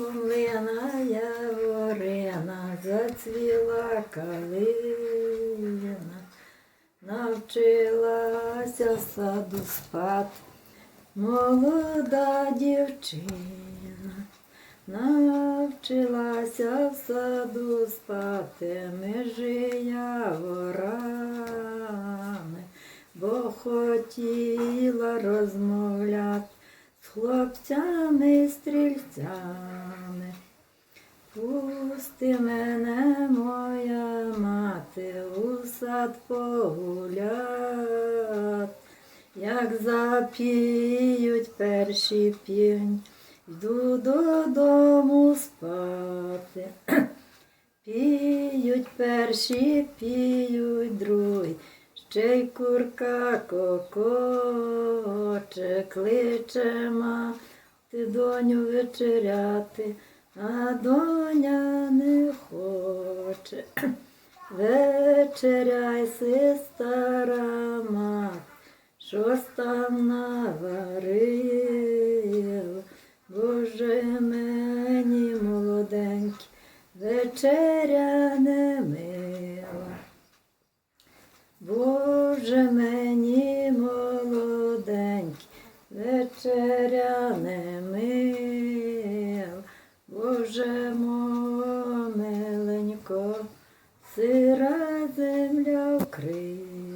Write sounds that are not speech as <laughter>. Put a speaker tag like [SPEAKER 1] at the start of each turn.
[SPEAKER 1] Соломлина яворина, зацвіла калина, навчилася саду спати, молода дівчина, навчилася в саду спати, межи яворами, бо хотіла розмовляти хлопцями стрільцями. Пусти мене, моя мати, у сад погулять, як запіють перші півень, йду додому спати. <clears throat> Піють перші, піють другі, ще й курка кокоче, кличе мати доню вечеряти, а доня не хоче. <clears throat> Вечеряй, си стара мати, щось там наварила, Боже мені молоденький, вечеря не мила. Боже мені вечеря не мив, Боже миленько, сира земля вкрив.